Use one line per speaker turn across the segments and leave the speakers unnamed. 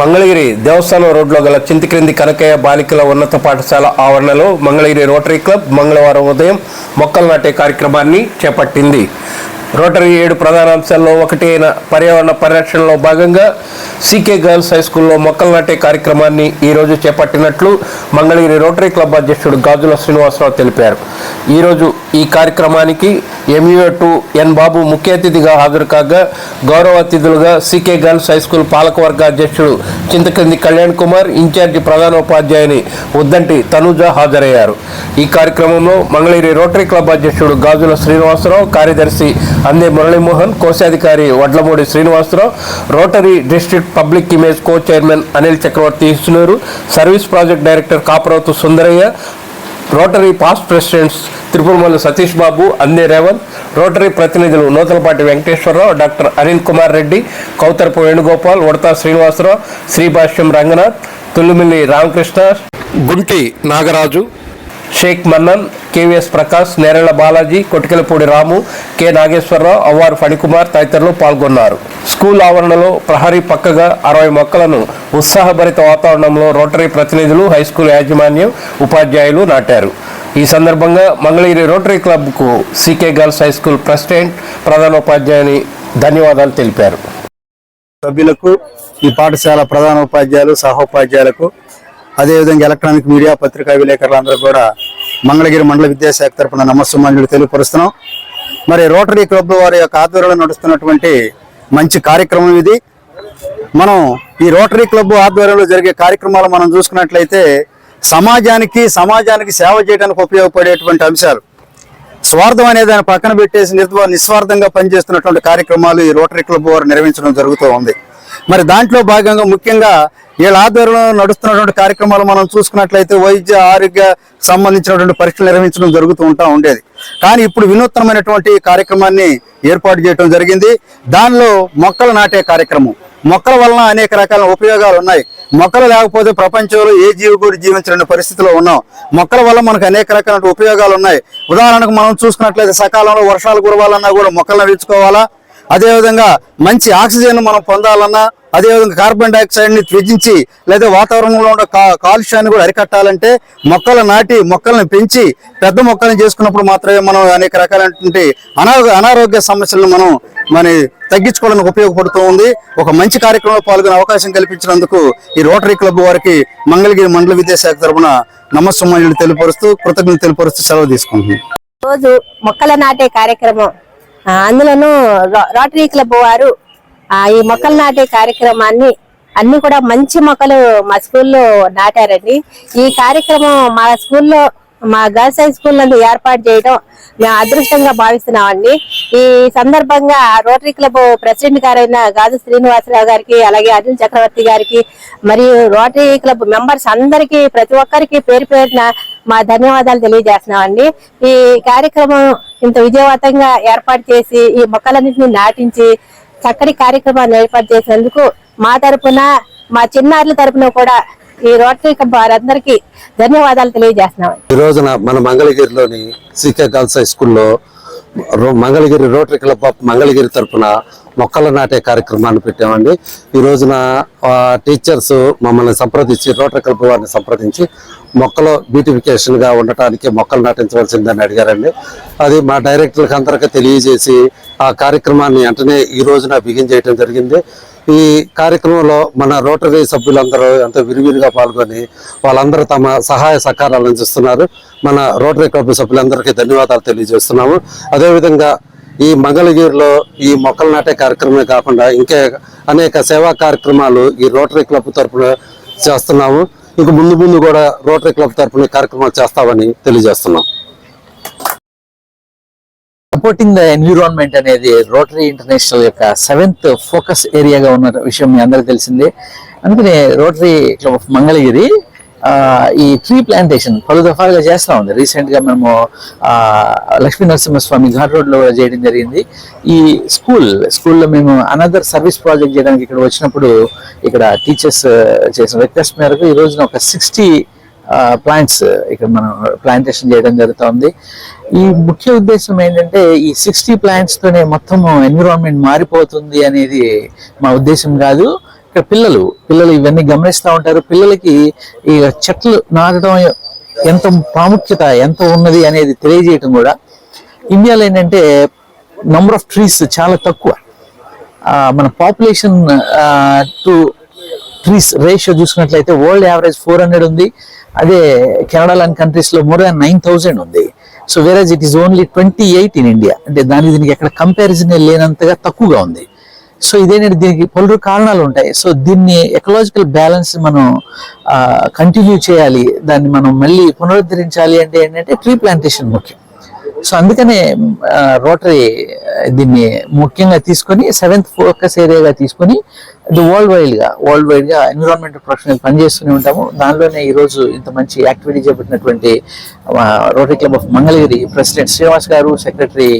మంగళగిరి దేవస్థానం రోడ్లో గల చింతక్రింది కనకయ్య బాలికల ఉన్నత పాఠశాల ఆవరణలో మంగళగిరి రోటరీ క్లబ్ మంగళవారం ఉదయం మొక్కలు నాటే కార్యక్రమాన్ని చేపట్టింది. రోటరీ ఏడు ప్రధాన అంశాల్లో ఒకటి అయిన పర్యావరణ పరిరక్షణలో భాగంగా సీకే గర్ల్స్ హై స్కూల్లో మొక్కలు నాటే కార్యక్రమాన్ని ఈరోజు చేపట్టినట్లు మంగళగిరి రోటరీ క్లబ్ అధ్యక్షుడు గాజుల శ్రీనివాసరావు తెలిపారు. ఈరోజు ఈ కార్యక్రమానికి ఎంయూఏ టూ ఎన్ బాబు ముఖ్య అతిథిగా హాజరు కాగా గౌరవ అతిథులుగా సీకే గర్ల్స్ హై స్కూల్ పాలకవర్గ అధ్యక్షుడు చింతకింది కళ్యాణ్ కుమార్ ఇన్ఛార్జి ప్రధానోపాధ్యాయుని ఉద్దంటి తనుజ హాజరయ్యారు. ఈ కార్యక్రమంలో మంగళగిరి రోటరీ క్లబ్ అధ్యక్షుడు గాజుల శ్రీనివాసరావు కార్యదర్శి అందే మురళీమోహన్ కోశాధికారి Vadlamudi Srinivasarao rotary district public image co chairman Anil Chakravarthi Istunuru service project director Kapuravatu Sundaraiah rotary past presidents Tripuramalli Satish Babu Ande Revanth rotary ప్రతినిధులు Nuthalapati Venkateswararao doctor Anil Kumar Reddy Koutharapu Venugopal Udatha Srinivasarao Sribhashyam Ranganath Tullumilli Ramakrishna Gunti Nagaraju Sheikh Mannan K V S Prakash Nerella Balaji Kottikalapudi Ramu K. Nageswararao Avvaru Phanikumar తదితరులు పాల్గొన్నారు. School ఆవరణలో ప్రహరీ పక్కగా అరవై మొక్కలను ఉత్సాహభరిత వాతావరణంలో rotary ప్రతినిధులు high school యాజమాన్యం ఉపాధ్యాయులు నాటారు. ఈ సందర్భంగా Mangalagiri rotary క్లబ్కు C K girls high school president ప్రధానోపాధ్యాయుని ధన్యవాదాలు తెలిపారు.
సభ్యులకు ఈ పాఠశాల ప్రధాన ఉపాధ్యాయులు సహోపాధ్యాయులకు అదేవిధంగా ఎలక్ట్రానిక్ మీడియా పత్రికా విలేకరులందరూ కూడా మంగళగిరి మండల విద్యాశాఖ తరపున నమస్సుమాన్యులు తెలియపరుస్తున్నాం. మరి రోటరీ క్లబ్ వారి యొక్క ఆధ్వర్యంలో నడుస్తున్నటువంటి మంచి కార్యక్రమం ఇది. మనం ఈ రోటరీ క్లబ్ ఆధ్వర్యంలో జరిగే కార్యక్రమాలు మనం చూసుకున్నట్లయితే సమాజానికి సమాజానికి సేవ చేయడానికి ఉపయోగపడేటువంటి అంశాలు. స్వార్థం అనే దాన్ని పక్కన పెట్టేసి నిర్వ నిస్వార్థంగా పనిచేస్తున్నటువంటి కార్యక్రమాలు ఈ రోటరీ క్లబ్ వారు నిర్వహించడం జరుగుతూ ఉంది. మరి దాంట్లో భాగంగా ముఖ్యంగా వీళ్ళ ఆధ్వర్యంలో నడుస్తున్నటువంటి కార్యక్రమాలు మనం చూసుకున్నట్లయితే వైద్య ఆరోగ్య సంబంధించినటువంటి పరీక్షలు నిర్వహించడం జరుగుతూ ఉంటా ఉండేది. కానీ ఇప్పుడు వినూత్నమైనటువంటి కార్యక్రమాన్ని ఏర్పాటు చేయడం జరిగింది. దానిలో మొక్కలు నాటే కార్యక్రమం. మొక్కల వలన అనేక రకాల ఉపయోగాలు ఉన్నాయి. మొక్కలు లేకపోతే ప్రపంచంలో ఏ జీవి కూడా జీవించలేని పరిస్థితిలో ఉన్నాం. మొక్కల వల్ల మనకు అనేక రకాల ఉపయోగాలు ఉన్నాయి. ఉదాహరణకు మనం చూసుకున్నట్లయితే సకాలంలో వర్షాలు కురవాలన్నా కూడా మొక్కలను పెంచుకోవాలా అదేవిధంగా మంచి ఆక్సిజన్ మనం పొందాలన్నా అదేవిధంగా కార్బన్ డైఆక్సైడ్ని త్యజించి లేదా వాతావరణంలో ఉన్న కాలుష్యాన్ని కూడా అరికట్టాలంటే మొక్కలు నాటి మొక్కలను పెంచి పెద్ద మొక్కలను చేసుకున్నప్పుడు మాత్రమే మనం అనేక రకాలైనటువంటి అనారోగ్య సమస్యలను మనం మన తగ్గించుకోవడానికి ఉపయోగపడుతూ ఉంది. ఒక మంచి కార్యక్రమంలో పాల్గొనే అవకాశం కల్పించినందుకు ఈ రోటరీ క్లబ్ వారికి మంగళగిరి మండల విద్యాశాఖ తరఫున నమస్సమాన్యులు తెలియపరుస్తూ కృతజ్ఞతలు తెలియపరుస్తూ సెలవు తీసుకుంటుంది
రోజు మొక్కల నాటే కార్యక్రమం అందులోనూ రో- రోటరీ క్లబ్ వారు ఈ మొక్కలు నాటే కార్యక్రమాన్ని అన్ని కూడా మంచి మొక్కలు మా స్కూల్లో నాటారండి. ఈ కార్యక్రమం మా స్కూల్లో మా గర్ల్స్ హై స్కూల్ నందు ఏర్పాటు చేయడం మేము అదృష్టంగా భావిస్తున్నామండి. ఈ సందర్భంగా రోటరీ క్లబ్ ప్రెసిడెంట్ గారైన గాజు శ్రీనివాసరావు గారికి అలాగే అర్జున్ చక్రవర్తి గారికి మరియు రోటరీ క్లబ్ మెంబర్స్ అందరికీ ప్రతి ఒక్కరికి పేరు పేరున మా ధన్యవాదాలు తెలియజేస్తున్నామండి. ఈ కార్యక్రమం ఇంత విజయవంతంగా ఏర్పాటు చేసి ఈ మొక్కలన్నింటినీ నాటించి చక్కటి కార్యక్రమాన్ని ఏర్పాటు చేసినందుకు మా తరపున మా చిన్నారుల తరపున కూడా ఈ రోటరీ క్లబ్ వారందరికీ ధన్యవాదాలు తెలియజేస్తున్నాం
ఈ రోజున మన మంగళగిరిలోని సీకే గర్ల్స్ హై స్కూల్లో రో- Mangalagiri rotary club of Mangalagiri తరఫున మొక్కలు నాటే కార్యక్రమాన్ని పెట్టామండి. ఈ రోజున టీచర్స్ మమ్మల్ని సంప్రదించి రోటరీ క్లబ్ వారిని సంప్రదించి మొక్కలు బ్యూటిఫికేషన్గా ఉండటానికి మొక్కలు నాటించవలసిందని అడిగారండి. అది మా డైరెక్టర్లకు అందరికీ తెలియజేసి ఆ కార్యక్రమాన్ని వెంటనే ఈ రోజున బిగిన్ చేయడం జరిగింది. ఈ కార్యక్రమంలో మన రోటరీ సభ్యులందరూ ఎంతో విరివిరిగా పాల్గొని వాళ్ళందరూ తమ సహాయ సహకారాలు అందిస్తున్నారు. మన రోటరీ క్లబ్ సభ్యులందరికీ ధన్యవాదాలు తెలియజేస్తున్నాము. అదేవిధంగా ఈ మంగళగిరిలో ఈ మొక్కలు నాటే కార్యక్రమమే కాకుండా ఇంకా అనేక సేవా కార్యక్రమాలు ఈ రోటరీ క్లబ్ తరఫున చేస్తున్నాము. ఇంక ముందు ముందు కూడా రోటరీ క్లబ్ తరఫున కార్యక్రమాలు చేస్తామని తెలియజేస్తున్నాం.
సపోర్టింగ్ ద ఎన్విరాన్మెంట్ అనేది రోటరీ ఇంటర్నేషనల్ యొక్క సెవెంత్ ఫోకస్ ఏరియాగా ఉన్న విషయం మీ అందరికీ తెలిసిందే. అందుకనే రోటరీ క్లబ్ ఆఫ్ మంగళగిరి ఈ ట్రీ ప్లాంటేషన్ పలు దఫాలుగా చేస్తూ ఉంది. రీసెంట్గా మేము లక్ష్మీ నరసింహస్వామి ఘాట్ రోడ్లో కూడా చేయడం జరిగింది. ఈ స్కూల్ స్కూల్లో మేము అనదర్ సర్వీస్ ప్రాజెక్ట్ చేయడానికి ఇక్కడ వచ్చినప్పుడు ఇక్కడ టీచర్స్ చేసిన రిక్వెస్ట్ మేరకు ఈ రోజున ఒక సిక్స్టీ ప్లాంట్స్ ఇక్కడ మనం ప్లాంటేషన్ చేయడం జరుగుతుంది. ఈ ముఖ్య ఉద్దేశం ఏంటంటే ఈ సిక్స్టీ ప్లాంట్స్ తోనే మొత్తం ఎన్విరాన్మెంట్ మారిపోతుంది అనేది మా ఉద్దేశం కాదు. ఇక్కడ పిల్లలు పిల్లలు ఇవన్నీ గమనిస్తూ ఉంటారు. పిల్లలకి ఈ చెట్లు నాటడం ఎంత ప్రాముఖ్యత ఎంత ఉన్నది అనేది తెలియజేయటం కూడా. ఇండియాలో ఏంటంటే నంబర్ ఆఫ్ ట్రీస్ చాలా తక్కువ. మన పాపులేషన్ టు ట్రీస్ రేషియో చూసుకున్నట్లయితే వరల్డ్ యావరేజ్ ఫోర్ హండ్రెడ్ ఉంది. అదే కెనడా లాంటి కంట్రీస్లో మోర్ దాన్ నైన్ థౌజండ్ ఉంది. So average it is only twenty eight in India అంటే దానికి దీనికి ఎక్కడ కంపారిజన్ లేనంతగా తక్కువగా ఉంది. సో ఇదేంటంటే దీనికి పలు కారణాలు ఉంటాయి. సో దీన్ని ఎకలాజికల్ బ్యాలెన్స్ మనం కంటిన్యూ చేయాలి. దాన్ని మనం మళ్ళీ పునరుద్ధరించాలి అంటే ఏంటంటే ట్రీ ప్లాంటేషన్ ముఖ్యం. సో అందుకనే రోటరీ దీన్ని ముఖ్యంగా తీసుకొని సెవెంత్ ఫోకస్ ఏరియాగా తీసుకొని ఇది వరల్డ్ వైడ్గా వరల్డ్ వైడ్గా ఎన్విరాన్మెంట్ ప్రొఫెషనల్ పనిచేస్తూనే ఉంటాము. దానిలోనే ఈరోజు ఇంత మంచి యాక్టివిటీ చేపట్టినటువంటి Rotary club of Mangalagiri president Srinivas garu secretary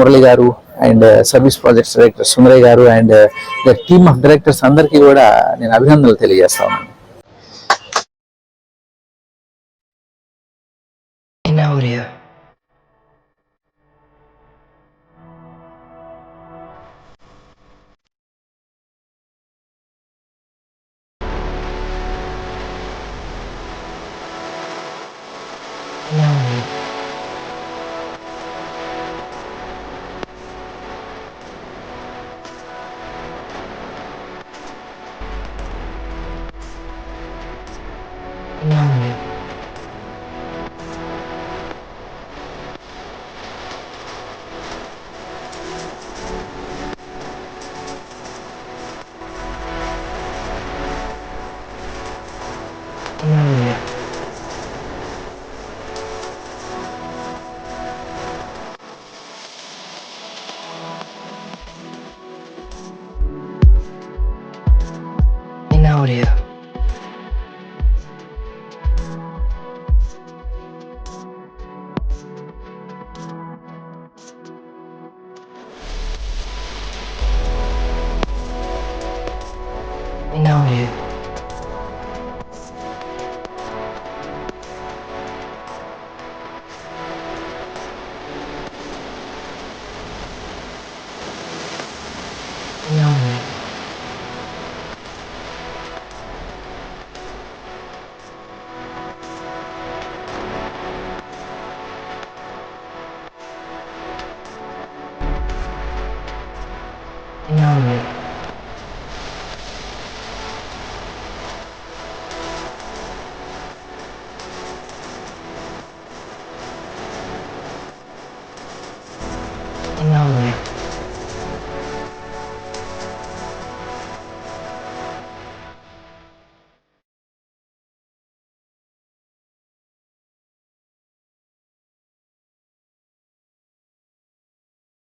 Murali garu and service projects director Sundarayya garu and the team of directors అందరికీ కూడా నేను అభినందనలు తెలియజేస్తా ఉన్నాను
in audio. No.